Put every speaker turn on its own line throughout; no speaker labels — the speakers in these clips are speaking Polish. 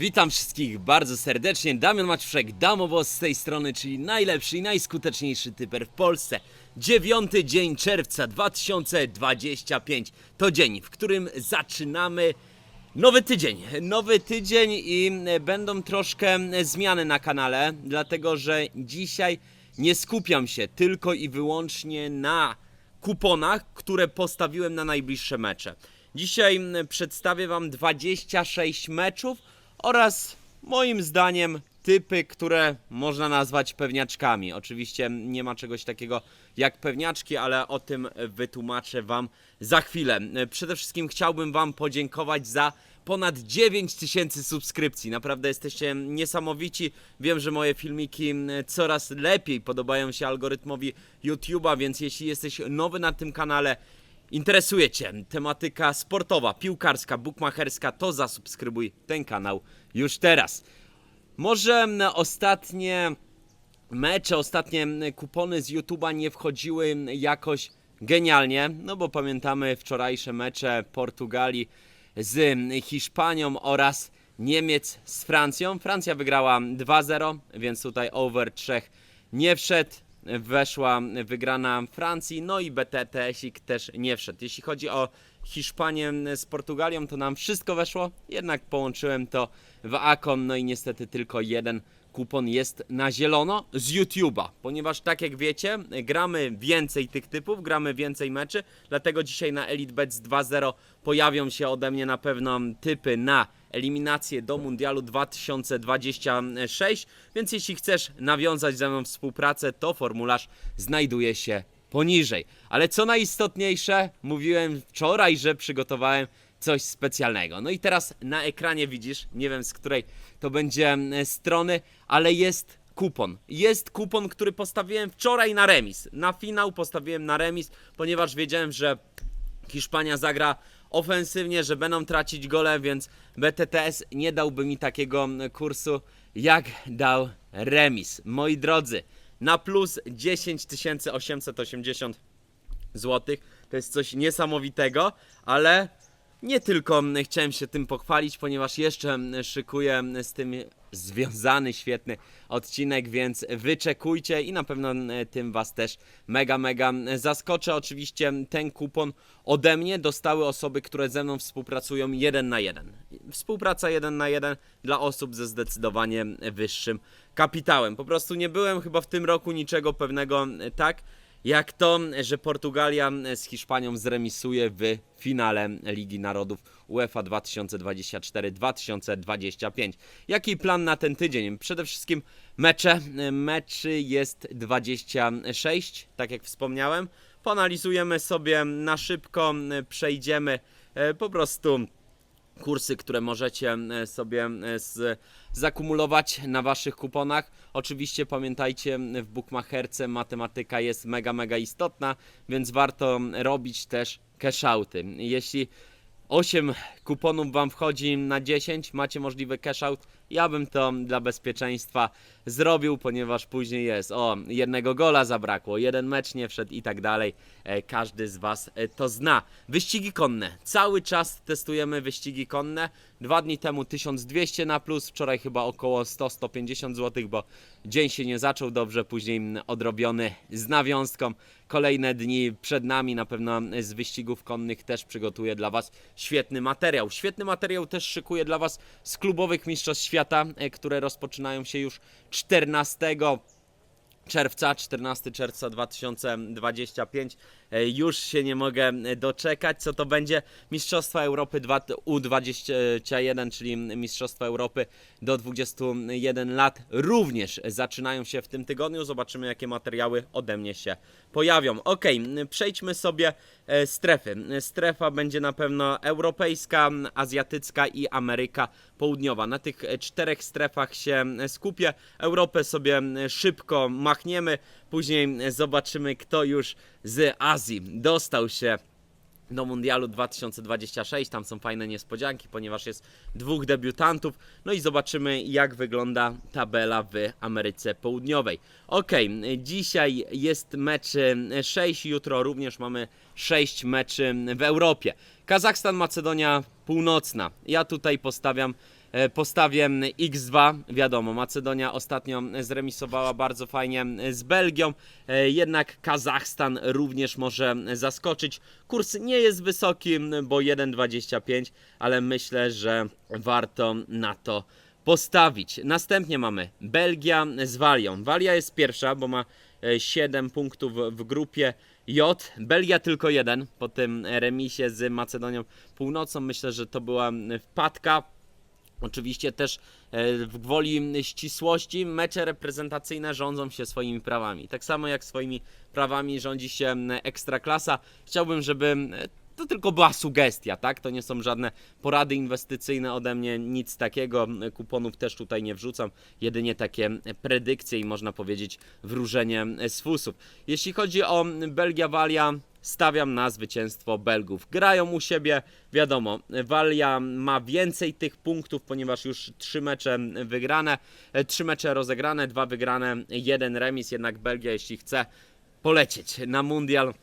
Witam wszystkich bardzo serdecznie. Damian Maciuszek, Damowo z tej strony, czyli najlepszy i najskuteczniejszy typer w Polsce. Dziewiąty dzień czerwca 2025 to dzień, w którym zaczynamy nowy tydzień. Nowy tydzień i będą troszkę zmiany na kanale, dlatego że dzisiaj nie skupiam się tylko i wyłącznie na kuponach, które postawiłem na najbliższe mecze. Dzisiaj przedstawię Wam 26 meczów oraz moim zdaniem typy, które można nazwać pewniaczkami. Oczywiście nie ma czegoś takiego jak pewniaczki, ale o tym wytłumaczę Wam za chwilę. Przede wszystkim chciałbym Wam podziękować za ponad 9 tysięcy subskrypcji. Naprawdę jesteście niesamowici. Wiem, że moje filmiki coraz lepiej podobają się algorytmowi YouTube'a, więc jeśli jesteś nowy na tym kanale, interesuje Cię tematyka sportowa, piłkarska, bukmacherska, to zasubskrybuj ten kanał już teraz. Może ostatnie mecze, ostatnie kupony z YouTube'a nie wchodziły jakoś genialnie, no bo pamiętamy wczorajsze mecze Portugalii z Hiszpanią oraz Niemiec z Francją. Francja wygrała 2-0, więc tutaj over 3 nie wszedł. Weszła wygrana Francji, no i BTTS-ik też nie wszedł. Jeśli chodzi o Hiszpanię z Portugalią, to nam wszystko weszło, jednak połączyłem to w Akon, no i niestety tylko jeden kupon jest na zielono z YouTube'a, ponieważ tak jak wiecie, gramy więcej tych typów, gramy więcej meczy, dlatego dzisiaj na Elite Bets 2.0 pojawią się ode mnie na pewno typy na eliminację do Mundialu 2026, więc jeśli chcesz nawiązać ze mną współpracę, to formularz znajduje się poniżej. Ale co najistotniejsze, mówiłem wczoraj, że przygotowałem coś specjalnego. No i teraz na ekranie widzisz, nie wiem z której to będzie e, strony, ale jest kupon. Jest kupon, który postawiłem wczoraj na remis. Na finał postawiłem na remis, ponieważ wiedziałem, że Hiszpania zagra ofensywnie, że będą tracić gole, więc BTTS nie dałby mi takiego mm, kursu, jak dał remis. Moi drodzy, na plus 10 880 zł. To jest coś niesamowitego, ale nie tylko mm, chciałem się tym pochwalić, ponieważ jeszcze mm, szykuję mm, z tym związany świetny odcinek, więc wyczekujcie i na pewno tym Was też mega, mega zaskoczę. Oczywiście ten kupon ode mnie dostały osoby, które ze mną współpracują jeden na jeden. Współpraca jeden na jeden dla osób ze zdecydowanie wyższym kapitałem. Po prostu nie byłem chyba w tym roku niczego pewnego tak, jak to, że Portugalia z Hiszpanią zremisuje w finale Ligi Narodów UEFA 2024-2025. Jaki plan na ten tydzień? Przede wszystkim mecze. Meczy jest 26, tak jak wspomniałem. Poanalizujemy sobie na szybko, przejdziemy e, po prostu kursy, które możecie e, sobie e, z, zakumulować na waszych kuponach. Oczywiście pamiętajcie, w bookmacherce matematyka jest mega, mega istotna, więc warto robić też cashouty. Jeśli 8 kuponów wam wchodzi na 10, macie możliwy cashout. Ja bym to dla bezpieczeństwa zrobił, ponieważ później jest o jednego gola zabrakło, jeden mecz nie wszedł i tak dalej. E, Każdy z was e, to zna. Wyścigi konne. Cały czas testujemy wyścigi konne. Dwa dni temu 1200 na plus, wczoraj chyba około 100-150 zł, bo dzień się nie zaczął dobrze, później odrobiony z nawiązką. Kolejne dni przed nami, na pewno z wyścigów konnych też przygotuję dla Was świetny materiał. Świetny materiał też szykuję dla Was z klubowych Mistrzostw Świata, e, które rozpoczynają się już 14 czerwca, 14 czerwca 2025. E, Już się nie mogę e, doczekać, co to będzie Mistrzostwa Europy 2 U21, czyli Mistrzostwa Europy do 21 lat. Również zaczynają się w tym tygodniu. Zobaczymy, jakie materiały ode mnie się pojawią. Ok, przejdźmy sobie e, strefy. Strefa będzie na pewno europejska, azjatycka i Ameryka Południowa. Na tych czterech strefach się skupię. Europę sobie szybko machniemy, później zobaczymy, kto już z Azji dostał się do Mundialu 2026. Tam są fajne niespodzianki, ponieważ jest dwóch debiutantów. No i zobaczymy, jak wygląda tabela w Ameryce Południowej. Ok, dzisiaj jest meczy 6, jutro również mamy 6 meczy w Europie. Kazachstan, Macedonia Północna. Ja tutaj postawiam postawię X2. Wiadomo, Macedonia ostatnio zremisowała bardzo fajnie z Belgią, e, jednak Kazachstan również może zaskoczyć. Kurs nie jest wysoki, bo 1,25, ale myślę, że warto na to postawić. Następnie mamy Belgia z Walią. Walia jest pierwsza, bo ma e, 7 punktów w grupie J. Belgia tylko jeden po tym remisie z Macedonią Północną. Myślę, że to była wpadka. Oczywiście też e, w gwoli ścisłości mecze reprezentacyjne rządzą się swoimi prawami. Tak samo jak swoimi prawami rządzi się ekstraklasa. Chciałbym, żeby to tylko była sugestia, tak? To nie są żadne porady inwestycyjne ode mnie, nic takiego. Kuponów też tutaj nie wrzucam, jedynie takie predykcje i można powiedzieć wróżenie z fusów. Jeśli chodzi o Belgia Walia, stawiam na zwycięstwo Belgów. Grają u siebie, wiadomo, Walia ma więcej tych punktów, ponieważ już trzy mecze wygrane, e, trzy mecze rozegrane, dwa wygrane, jeden remis, jednak Belgia, jeśli chce polecieć na mundial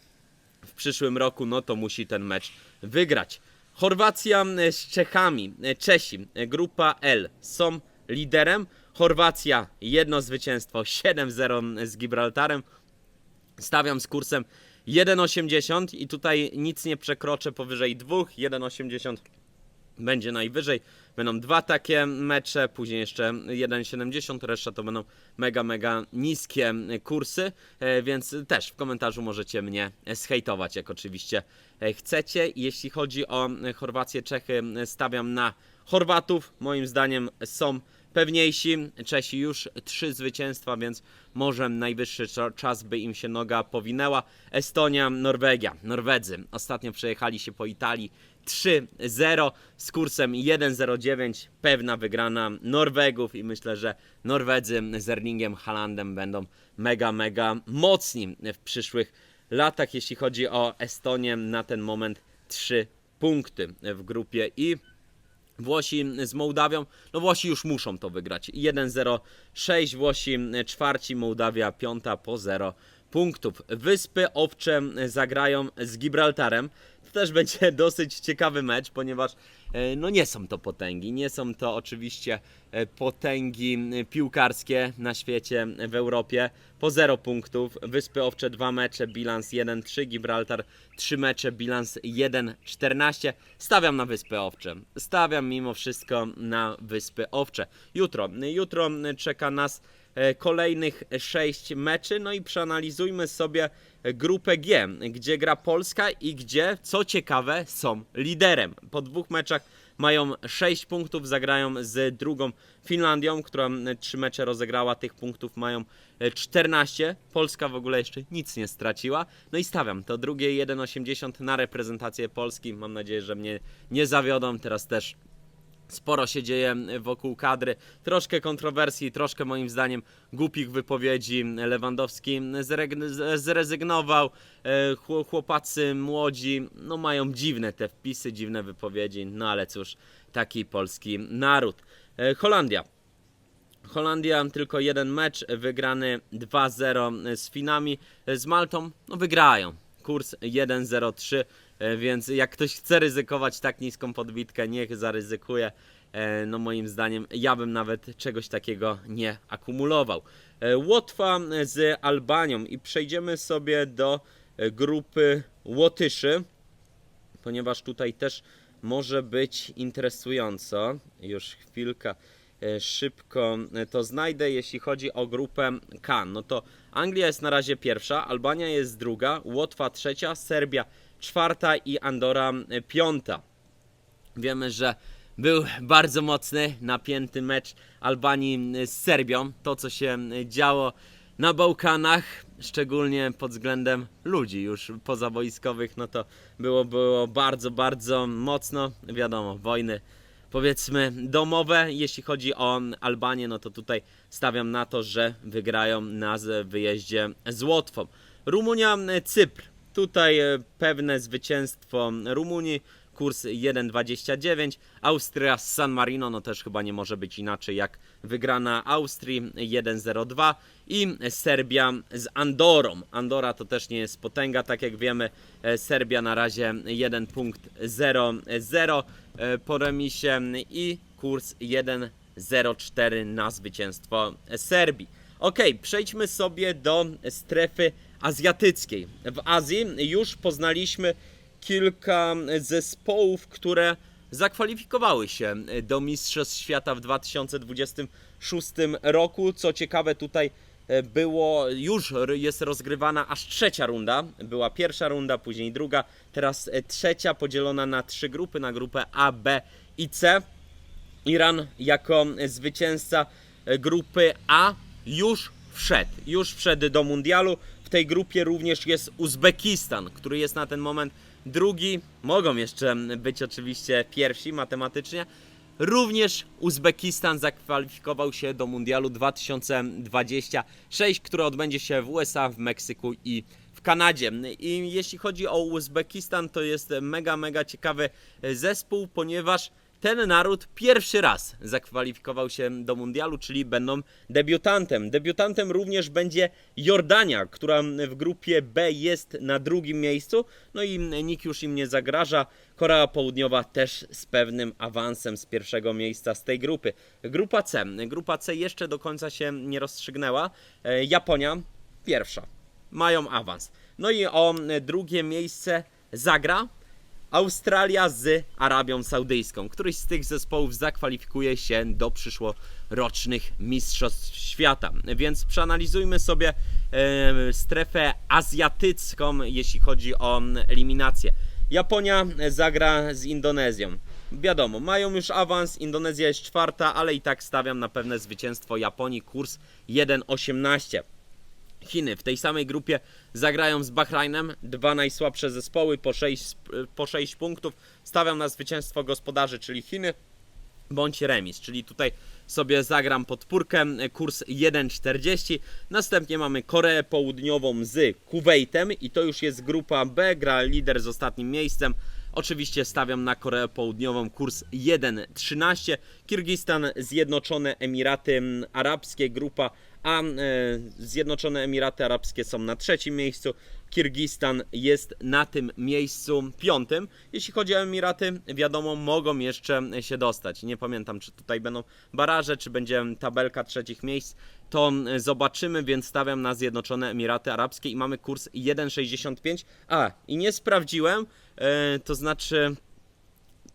w przyszłym roku, no to musi ten mecz wygrać. Chorwacja e, z Czechami, e, Czesi, grupa L są liderem. Chorwacja jedno zwycięstwo, 7-0 z Gibraltarem. Stawiam z kursem 1,80 i tutaj nic nie przekroczę powyżej 2. 1,80 będzie najwyżej. Będą dwa takie mecze, później jeszcze 1,70, reszta to będą mega, mega niskie kursy, e, więc też w komentarzu możecie mnie zhejtować, jak oczywiście e, chcecie. Jeśli chodzi o Chorwację, Czechy, stawiam na Chorwatów. Moim zdaniem są pewniejsi. Czesi już trzy zwycięstwa, więc może najwyższy cza- czas, by im się noga powinęła. Estonia, Norwegia. Norwedzy ostatnio przejechali się po Italii 3-0 z kursem 1-0-9. Pewna wygrana Norwegów i myślę, że Norwedzy z Erlingiem Haalandem będą mega, mega mocni w przyszłych latach. Jeśli chodzi o Estonię, na ten moment 3 punkty w grupie i Włosi z Mołdawią, no Włosi już muszą to wygrać. 1-0-6, Włosi czwarci, Mołdawia piąta po 0 punktów. Wyspy Owcze zagrają z Gibraltarem. To też będzie dosyć ciekawy mecz, ponieważ no nie są to potęgi. Nie są to oczywiście e, potęgi e, piłkarskie na świecie, w Europie. Po 0 punktów. Wyspy Owcze 2 mecze, bilans 1-3. Gibraltar 3 mecze, bilans 1-14. Stawiam na Wyspy Owcze. Stawiam mimo wszystko na Wyspy Owcze. Jutro, jutro czeka nas e, kolejnych 6 meczy, no i przeanalizujmy sobie grupę G, gdzie gra Polska i gdzie, co ciekawe, są liderem. Po dwóch meczach mają 6 punktów, zagrają z drugą Finlandią, która 3 mecze rozegrała, tych punktów mają e, 14. Polska w ogóle jeszcze nic nie straciła. No i stawiam to drugie 1,80 na reprezentację Polski. Mam nadzieję, że mnie nie zawiodą. Teraz też Sporo się dzieje wokół kadry, troszkę kontrowersji, troszkę moim zdaniem głupich wypowiedzi. Lewandowski zrezygnował, e, chło- chłopacy młodzi no mają dziwne te wpisy, dziwne wypowiedzi, no ale cóż, taki polski naród. E, Holandia. Holandia tylko jeden mecz, wygrany 2-0 z Finami. Z Maltą, no wygrają. Kurs 1-0-3, e, więc jak ktoś chce ryzykować tak niską podbitkę, niech zaryzykuje. E, No moim zdaniem ja bym nawet czegoś takiego nie akumulował. E, Łotwa z Albanią i przejdziemy sobie do e, grupy Łotyszy, ponieważ tutaj też może być interesująco. Już chwilkę e, szybko e, to znajdę. Jeśli chodzi o grupę K, no to Anglia jest na razie pierwsza, Albania jest druga, Łotwa trzecia, Serbia czwarta i Andora e, piąta. Wiemy, że był bardzo mocny, napięty mecz Albanii z Serbią. To, co się działo na Bałkanach, szczególnie pod względem ludzi już pozawojskowych, no to było, było bardzo, bardzo mocno. Wiadomo, wojny powiedzmy domowe. Jeśli chodzi o Albanię, no to tutaj stawiam na to, że wygrają na wyjeździe z Łotwą. Rumunia, Cypr. Tutaj e, pewne zwycięstwo Rumunii. Kurs 1,29. Austria z San Marino, no też chyba nie może być inaczej jak wygrana Austrii 1,02. I Serbia z Andorą. Andora to też nie jest potęga, tak jak wiemy. E, Serbia na razie 1 punkt 0,0 e, po remisie i kurs 1,04 na zwycięstwo Serbii. Ok, przejdźmy sobie do strefy azjatyckiej. W Azji już poznaliśmy kilka zespołów, które zakwalifikowały się do Mistrzostw Świata w 2026 roku. Co ciekawe, tutaj e, było, już jest rozgrywana aż trzecia runda. Była pierwsza runda, później druga, teraz e, trzecia, podzielona na trzy grupy, na grupę A, B i C. Iran jako zwycięzca e, grupy A już wszedł, już wszedł do mundialu. W tej grupie również jest Uzbekistan, który jest na ten moment drugi. Mogą jeszcze być oczywiście pierwsi matematycznie. Również Uzbekistan zakwalifikował się do mundialu 2026, który odbędzie się w USA, w Meksyku i w Kanadzie. I jeśli chodzi o Uzbekistan, to jest mega, mega ciekawy zespół, ponieważ ten naród pierwszy raz zakwalifikował się do mundialu, czyli będą debiutantem. Debiutantem również będzie Jordania, która w grupie B jest na drugim miejscu. No i nikt już im nie zagraża. Korea Południowa też z pewnym awansem z pierwszego miejsca z tej grupy. Grupa C. Grupa C jeszcze do końca się nie rozstrzygnęła. E, Japonia pierwsza. Mają awans. No i o drugie miejsce zagra Australia z Arabią Saudyjską. Któryś z tych zespołów zakwalifikuje się do przyszłorocznych Mistrzostw Świata. Więc przeanalizujmy sobie strefę azjatycką, jeśli chodzi o eliminację. Japonia zagra z Indonezją. Wiadomo, mają już awans, Indonezja jest czwarta, ale i tak stawiam na pewne zwycięstwo Japonii, kurs 1,18. Chiny w tej samej grupie zagrają z Bahrajnem. Dwa najsłabsze zespoły po 6, po 6 punktów. Stawiam na zwycięstwo gospodarzy, czyli Chiny bądź remis, czyli tutaj sobie zagram podpórkę, kurs 1,40. Następnie mamy Koreę Południową z Kuwejtem i to już jest grupa B, gra lider z ostatnim miejscem. Oczywiście stawiam na Koreę Południową kurs 1,13. Kirgistan, Zjednoczone Emiraty Arabskie, grupa A. e, Zjednoczone Emiraty Arabskie są na trzecim miejscu. Kirgistan jest na tym miejscu piątym. Jeśli chodzi o Emiraty, wiadomo, mogą jeszcze się dostać. Nie pamiętam, czy tutaj będą baraże, czy będzie tabelka trzecich miejsc. To zobaczymy, więc stawiam na Zjednoczone Emiraty Arabskie i mamy kurs 1,65. A, i nie sprawdziłem, e, to znaczy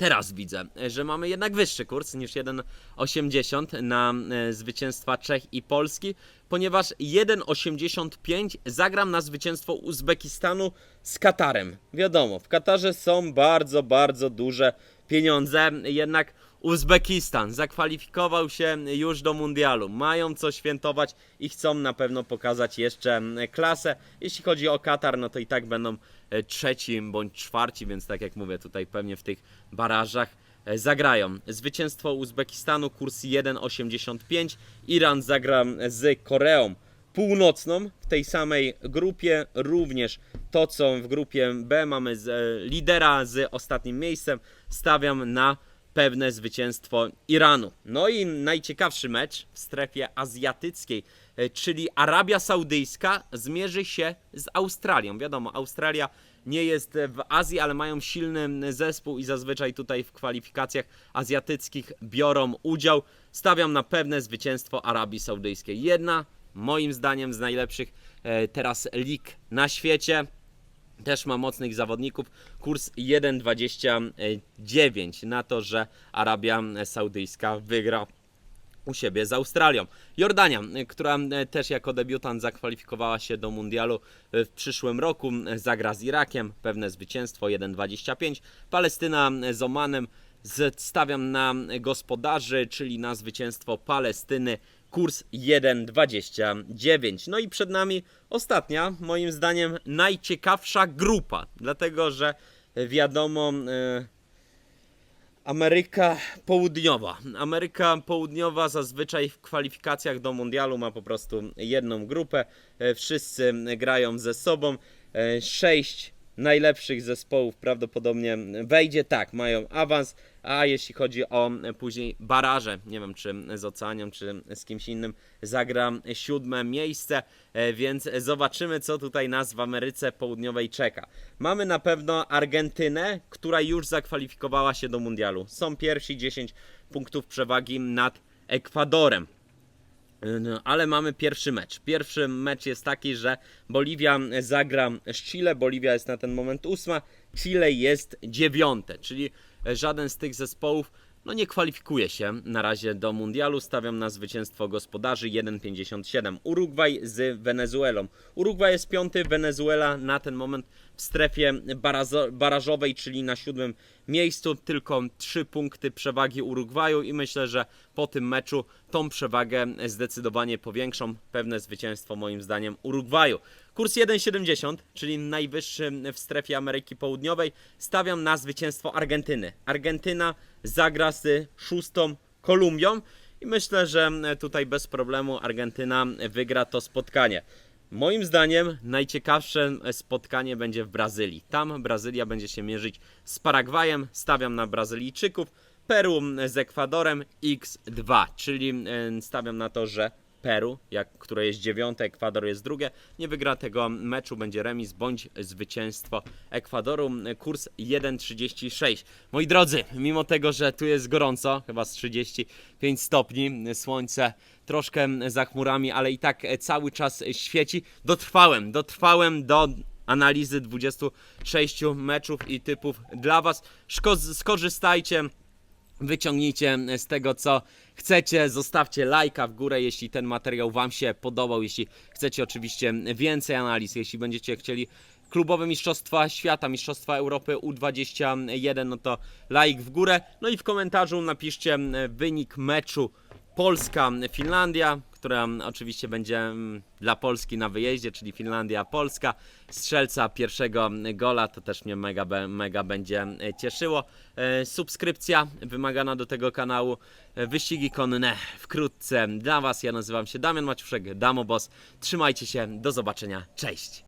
teraz widzę, że mamy jednak wyższy kurs niż 1,80 na e, zwycięstwa Czech i Polski, ponieważ 1,85 zagram na zwycięstwo Uzbekistanu z Katarem. Wiadomo, w Katarze są bardzo, bardzo duże pieniądze, jednak Uzbekistan zakwalifikował się już do mundialu. Mają co świętować i chcą na pewno pokazać jeszcze mm, klasę. Jeśli chodzi o Katar, no to i tak będą e, trzeci bądź czwarci, więc tak jak mówię, tutaj pewnie w tych barażach e, zagrają. Zwycięstwo Uzbekistanu, kurs 1,85. Iran zagra z Koreą Północną w tej samej grupie. Również to, co w grupie B mamy z, e, lidera z ostatnim miejscem, stawiam na pewne zwycięstwo Iranu. No i najciekawszy mecz w strefie azjatyckiej, e, czyli Arabia Saudyjska zmierzy się z Australią. Wiadomo, Australia nie jest w Azji, ale mają silny zespół i zazwyczaj tutaj w kwalifikacjach azjatyckich biorą udział. Stawiam na pewne zwycięstwo Arabii Saudyjskiej. Jedna, moim zdaniem, z najlepszych e, teraz lig na świecie. Też ma mocnych zawodników. Kurs 1,29 na to, że Arabia Saudyjska wygra u siebie z Australią. Jordania, która też jako debiutant zakwalifikowała się do mundialu w przyszłym roku, zagra z Irakiem, pewne zwycięstwo 1,25. Palestyna z Omanem, stawiam na gospodarzy, czyli na zwycięstwo Palestyny. Kurs 1,29. No i przed nami ostatnia, moim zdaniem, najciekawsza grupa, dlatego że wiadomo, e, Ameryka Południowa. Ameryka Południowa zazwyczaj w kwalifikacjach do mundialu ma po prostu jedną grupę. E, Wszyscy grają ze sobą. E, Sześć najlepszych zespołów prawdopodobnie wejdzie. Tak, mają awans, a jeśli chodzi o później baraże, nie wiem czy z Oceanią, czy z kimś innym, zagra siódme miejsce, e, więc zobaczymy co tutaj nas w Ameryce Południowej czeka. Mamy na pewno Argentynę, która już zakwalifikowała się do mundialu. Są pierwsi 10 punktów przewagi nad Ekwadorem. No, ale mamy pierwszy mecz. Pierwszy mecz jest taki, że Boliwia zagra z Chile. Boliwia jest na ten moment ósma, Chile jest dziewiąte, czyli żaden z tych zespołów no nie kwalifikuje się na razie do mundialu. Stawiam na zwycięstwo gospodarzy 1,57. Urugwaj z Wenezuelą. Urugwaj jest piąty, Wenezuela na ten moment w strefie barażowej, czyli na siódmym miejscu. Tylko trzy punkty przewagi Urugwaju i myślę, że po tym meczu tą przewagę zdecydowanie powiększą. Pewne zwycięstwo moim zdaniem Urugwaju. Kurs 1,70, czyli najwyższy w strefie Ameryki Południowej. Stawiam na zwycięstwo Argentyny. Argentyna zagra z szóstą Kolumbią i myślę, że tutaj bez problemu Argentyna wygra to spotkanie. Moim zdaniem najciekawsze spotkanie będzie w Brazylii. Tam Brazylia będzie się mierzyć z Paragwajem. Stawiam na Brazylijczyków. Peru z Ekwadorem X2, czyli e, stawiam na to, że Peru, jak, które jest dziewiąte, Ekwador jest drugie, nie wygra tego meczu, będzie remis bądź zwycięstwo Ekwadoru. Kurs 1,36. Moi drodzy, mimo tego, że tu jest gorąco, chyba z 35 stopni, słońce troszkę za chmurami, ale i tak cały czas świeci, dotrwałem, dotrwałem do analizy 26 meczów i typów dla Was. Szko- skorzystajcie Wyciągnijcie z tego, co chcecie. Zostawcie lajka w górę, jeśli ten materiał Wam się podobał. Jeśli chcecie oczywiście więcej analiz, jeśli będziecie chcieli klubowe Mistrzostwa Świata, Mistrzostwa Europy U21, no to like w górę. No i w komentarzu napiszcie wynik meczu Polska-Finlandia, która oczywiście będzie mm, dla Polski na wyjeździe, czyli Finlandia-Polska. Strzelca pierwszego gola, to też mnie mega, mega będzie e, cieszyło. E, Subskrypcja wymagana do tego kanału. E, Wyścigi konne wkrótce dla Was. Ja nazywam się Damian Maciuszek, Damobos. Trzymajcie się, do zobaczenia, cześć!